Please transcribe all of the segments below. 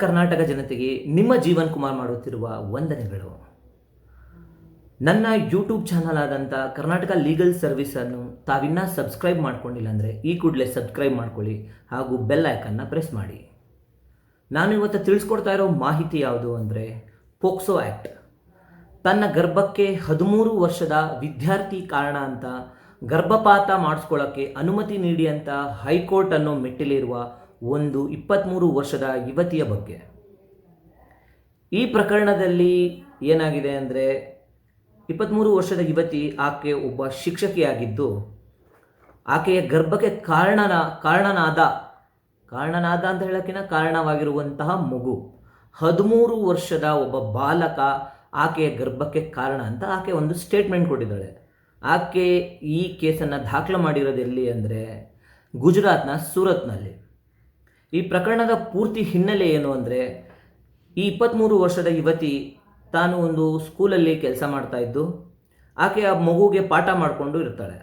ಕರ್ನಾಟಕ ಜನತೆಗೆ ನಿಮ್ಮ ಜೀವನ್ ಕುಮಾರ್ ಮಾಡುತ್ತಿರುವ ವಂದನೆಗಳು. ನನ್ನ ಯೂಟ್ಯೂಬ್ ಚಾನಲ್ ಆದಂಥ ಕರ್ನಾಟಕ ಲೀಗಲ್ ಸರ್ವಿಸನ್ನು ತಾವಿನ್ನ ಸಬ್ಸ್ಕ್ರೈಬ್ ಮಾಡ್ಕೊಂಡಿಲ್ಲ ಅಂದರೆ ಈ ಕೂಡಲೇ ಸಬ್ಸ್ಕ್ರೈಬ್ ಮಾಡ್ಕೊಳ್ಳಿ ಹಾಗೂ ಬೆಲ್ ಐಕನ್ನ ಪ್ರೆಸ್ ಮಾಡಿ. ನಾನು ಇವತ್ತು ತಿಳಿಸ್ಕೊಡ್ತಾ ಇರೋ ಮಾಹಿತಿ ಯಾವುದು ಅಂದರೆ ಪೋಕ್ಸೋ ಆ್ಯಕ್ಟ್ ತನ್ನ ಗರ್ಭಕ್ಕೆ ಹದಿಮೂರು ವರ್ಷದ ವಿದ್ಯಾರ್ಥಿ ಕಾರಣ ಅಂತ ಗರ್ಭಪಾತ ಮಾಡಿಸ್ಕೊಳ್ಳೋಕ್ಕೆ ಅನುಮತಿ ನೀಡಿ ಅಂತ ಹೈಕೋರ್ಟ್ ಅನ್ನೋ ಮೆಟ್ಟಿಲಿರುವ ಒಂದು ಇಪ್ಪತ್ತ್ಮೂರು ವರ್ಷದ ಯುವತಿಯ ಬಗ್ಗೆ. ಈ ಪ್ರಕರಣದಲ್ಲಿ ಏನಾಗಿದೆ ಅಂದರೆ ಇಪ್ಪತ್ತ್ಮೂರು ವರ್ಷದ ಯುವತಿ ಆಕೆ ಒಬ್ಬ ಶಿಕ್ಷಕಿಯಾಗಿದ್ದು, ಆಕೆಯ ಗರ್ಭಕ್ಕೆ ಕಾರಣನ, ಕಾರಣನಾದ ಕಾರಣನಾದ ಅಂತ ಹೇಳೋಕ್ಕಿಂತ ಕಾರಣವಾಗಿರುವಂತಹ ಮಗು, ಹದಿಮೂರು ವರ್ಷದ ಒಬ್ಬ ಬಾಲಕ ಆಕೆಯ ಗರ್ಭಕ್ಕೆ ಕಾರಣ ಅಂತ ಆಕೆ ಒಂದು ಸ್ಟೇಟ್ಮೆಂಟ್ ಕೊಟ್ಟಿದ್ದಾಳೆ. ಆಕೆ ಈ ಕೇಸನ್ನು ದಾಖಲು ಮಾಡಿರೋದು ಎಲ್ಲಿ ಅಂದರೆ, ಗುಜರಾತ್ನ ಸೂರತ್ನಲ್ಲಿ. ಈ ಪ್ರಕರಣದ ಪೂರ್ತಿ ಹಿನ್ನೆಲೆ ಏನು ಅಂದರೆ, ಈ ಇಪ್ಪತ್ತ್ಮೂರು ವರ್ಷದ ಯುವತಿ ತಾನು ಒಂದು ಸ್ಕೂಲಲ್ಲಿ ಕೆಲಸ ಮಾಡ್ತಾ ಇದ್ದು, ಆಕೆ ಆ ಮಗುಗೆ ಪಾಠ ಮಾಡಿಕೊಂಡು ಇರ್ತಾಳೆ.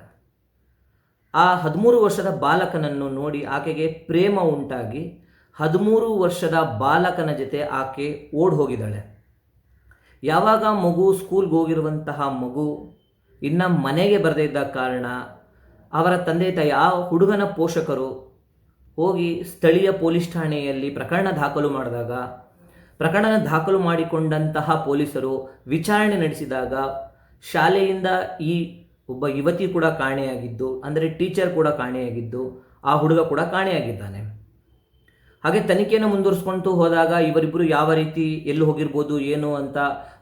ಆ ಹದಿಮೂರು ವರ್ಷದ ಬಾಲಕನನ್ನು ನೋಡಿ ಆಕೆಗೆ ಪ್ರೇಮ ಉಂಟಾಗಿ ಹದಿಮೂರು ವರ್ಷದ ಬಾಲಕನ ಜೊತೆ ಆಕೆ ಓಡಿ ಹೋಗಿದ್ದಾಳೆ. ಯಾವಾಗ ಮಗು ಸ್ಕೂಲ್ಗೆ ಹೋಗಿರುವಂತಹ ಮಗು ಇನ್ನ ಮನೆಗೆ ಬರದೇ ಇದ್ದ ಕಾರಣ ಅವರ ತಂದೆ ತಾಯಿ, ಆ ಹುಡುಗನ ಪೋಷಕರು ಹೋಗಿ ಸ್ಥಳೀಯ ಪೊಲೀಸ್ ಠಾಣೆಯಲ್ಲಿ ಪ್ರಕರಣ ದಾಖಲು ಮಾಡಿದಾಗ, ಪ್ರಕರಣ ದಾಖಲು ಮಾಡಿಕೊಂಡಂತಹ ಪೊಲೀಸರು ವಿಚಾರಣೆ ನಡೆಸಿದಾಗ ಶಾಲೆಯಿಂದ ಈ ಒಬ್ಬ ಯುವತಿ ಕೂಡ ಕಾಣೆಯಾಗಿದ್ದು, ಅಂದರೆ ಟೀಚರ್ ಕೂಡ ಕಾಣೆಯಾಗಿದ್ದು, ಆ ಹುಡುಗ ಕೂಡ ಕಾಣೆಯಾಗಿದ್ದಾನೆ. ಹಾಗೆ ತನಿಖೆಯನ್ನು ಮುಂದುವರಿಸ್ಕೊಂಡು ಹೋದಾಗ ಇವರಿಬ್ಬರು ಯಾವ ರೀತಿ ಎಲ್ಲಿ ಹೋಗಿರ್ಬೋದು, ಏನು ಅಂತ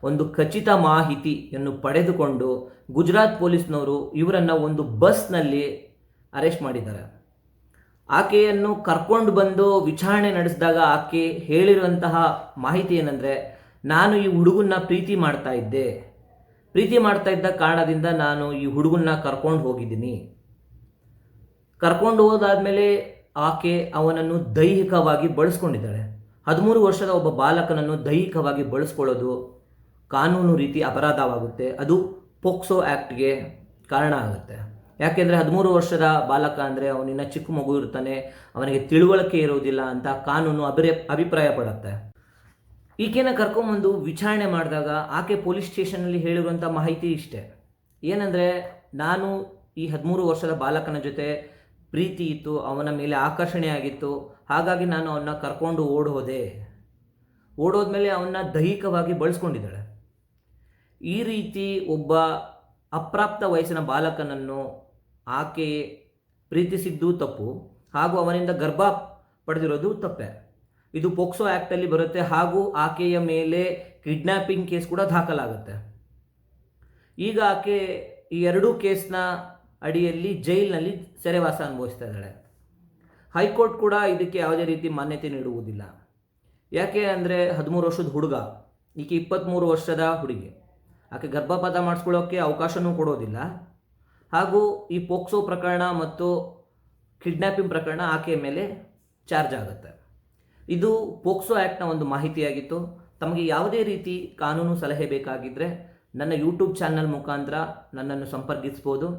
ಒಂದು ಖಚಿತ ಮಾಹಿತಿಯನ್ನು ಪಡೆದುಕೊಂಡು ಗುಜರಾತ್ ಪೊಲೀಸ್ನವರು ಇವರನ್ನು ಒಂದು ಬಸ್ನಲ್ಲಿ ಅರೆಸ್ಟ್ ಮಾಡಿದ್ದಾರೆ. ಆಕೆಯನ್ನು ಕರ್ಕೊಂಡು ಬಂದು ವಿಚಾರಣೆ ನಡೆಸಿದಾಗ ಆಕೆ ಹೇಳಿರುವಂತಹ ಮಾಹಿತಿ ಏನಂದರೆ, ನಾನು ಈ ಹುಡುಗನ್ನ ಪ್ರೀತಿ ಮಾಡ್ತಾ ಇದ್ದೆ. ಪ್ರೀತಿ ಮಾಡ್ತಾ ಇದ್ದ ಕಾರಣದಿಂದ ನಾನು ಈ ಹುಡುಗನ್ನ ಕರ್ಕೊಂಡು ಹೋಗಿದ್ದೀನಿ. ಕರ್ಕೊಂಡು ಹೋದಾದ್ಮೇಲೆ ಆಕೆ ಅವನನ್ನು ದೈಹಿಕವಾಗಿ ಬಳಸ್ಕೊಂಡಿದ್ದಾಳೆ. ಹದಿಮೂರು ವರ್ಷದ ಒಬ್ಬ ಬಾಲಕನನ್ನು ದೈಹಿಕವಾಗಿ ಬಳಸ್ಕೊಳ್ಳೋದು ಕಾನೂನು ರೀತಿ ಅಪರಾಧವಾಗುತ್ತೆ. ಅದು ಪೋಕ್ಸೋ ಆ್ಯಕ್ಟ್ಗೆ ಕಾರಣ ಆಗುತ್ತೆ. ಯಾಕೆಂದರೆ ಹದಿಮೂರು ವರ್ಷದ ಬಾಲಕ ಅಂದರೆ ಅವನಿನ್ನ ಚಿಕ್ಕ ಮಗು ಇರ್ತಾನೆ, ಅವನಿಗೆ ತಿಳುವಳಿಕೆ ಇರೋದಿಲ್ಲ ಅಂತ ಕಾನೂನು ಅಭಿರ, ಅಭಿಪ್ರಾಯ ಪಡುತ್ತೆ. ಈಕೆನ ಕರ್ಕೊಂಬಂದು ವಿಚಾರಣೆ ಮಾಡಿದಾಗ ಆಕೆ ಪೊಲೀಸ್ ಸ್ಟೇಷನಲ್ಲಿ ಹೇಳಿರುವಂಥ ಮಾಹಿತಿ ಇಷ್ಟೇ. ಏನಂದರೆ, ನಾನು ಈ ಹದಿಮೂರು ವರ್ಷದ ಬಾಲಕನ ಜೊತೆ ಪ್ರೀತಿ ಇತ್ತು, ಅವನ ಮೇಲೆ ಆಕರ್ಷಣೆ ಆಗಿತ್ತು, ಹಾಗಾಗಿ ನಾನು ಅವನ್ನ ಕರ್ಕೊಂಡು ಓಡೋದೆ. ಓಡೋದ್ಮೇಲೆ ಅವನ್ನ ದೈಹಿಕವಾಗಿ ಬಳಸ್ಕೊಂಡಿದ್ದಾಳೆ. ಈ ರೀತಿ ಒಬ್ಬ ಅಪ್ರಾಪ್ತ ವಯಸ್ಸಿನ ಬಾಲಕನನ್ನು ಆಕೆ ಪ್ರೀತಿಸಿದ್ದು ತಪ್ಪು ಹಾಗೂ ಅವನಿಂದ ಗರ್ಭ ಪಡೆದಿರೋದು ತಪ್ಪೆ. ಇದು ಪೋಕ್ಸೋ ಆ್ಯಕ್ಟಲ್ಲಿ ಬರುತ್ತೆ ಹಾಗೂ ಆಕೆಯ ಮೇಲೆ ಕಿಡ್ನ್ಯಾಪಿಂಗ್ ಕೇಸ್ ಕೂಡ ದಾಖಲಾಗುತ್ತೆ. ಈಗ ಆಕೆ ಈ ಎರಡೂ ಕೇಸ್ನ ಅಡಿಯಲ್ಲಿ ಜೈಲಿನಲ್ಲಿ ಸೆರೆವಾಸ ಅನುಭವಿಸ್ತಾ ಇದ್ದಾಳೆ. ಹೈಕೋರ್ಟ್ ಕೂಡ ಇದಕ್ಕೆ ಯಾವುದೇ ರೀತಿ ಮಾನ್ಯತೆ ನೀಡುವುದಿಲ್ಲ. ಯಾಕೆ ಅಂದರೆ ಹದಿಮೂರು ವರ್ಷದ ಹುಡುಗ, ಈಕೆ ಇಪ್ಪತ್ತ್ಮೂರು ವರ್ಷದ ಹುಡುಗಿ. ಆಕೆ ಗರ್ಭಪಾತ ಮಾಡಿಸ್ಕೊಳ್ಳೋಕ್ಕೆ ಅವಕಾಶನೂ ಕೊಡೋದಿಲ್ಲ. ಹಾಗೂ ಈ ಪೋಕ್ಸೋ ಪ್ರಕರಣ ಮತ್ತು ಕಿಡ್ನ್ಯಾಪಿಂಗ್ ಪ್ರಕರಣ ಆಕೆಯ ಮೇಲೆ ಚಾರ್ಜ್ ಆಗುತ್ತೆ. ಇದು ಪೋಕ್ಸೋ ಆ್ಯಕ್ಟ್ನ ಒಂದು ಮಾಹಿತಿಯಾಗಿತ್ತು. ತಮಗೆ ಯಾವುದೇ ರೀತಿ ಕಾನೂನು ಸಲಹೆ ಬೇಕಾಗಿದ್ದರೆ ನನ್ನ ಯೂಟ್ಯೂಬ್ ಚಾನಲ್ ಮುಖಾಂತರ ನನ್ನನ್ನು ಸಂಪರ್ಕಿಸ್ಬೋದು.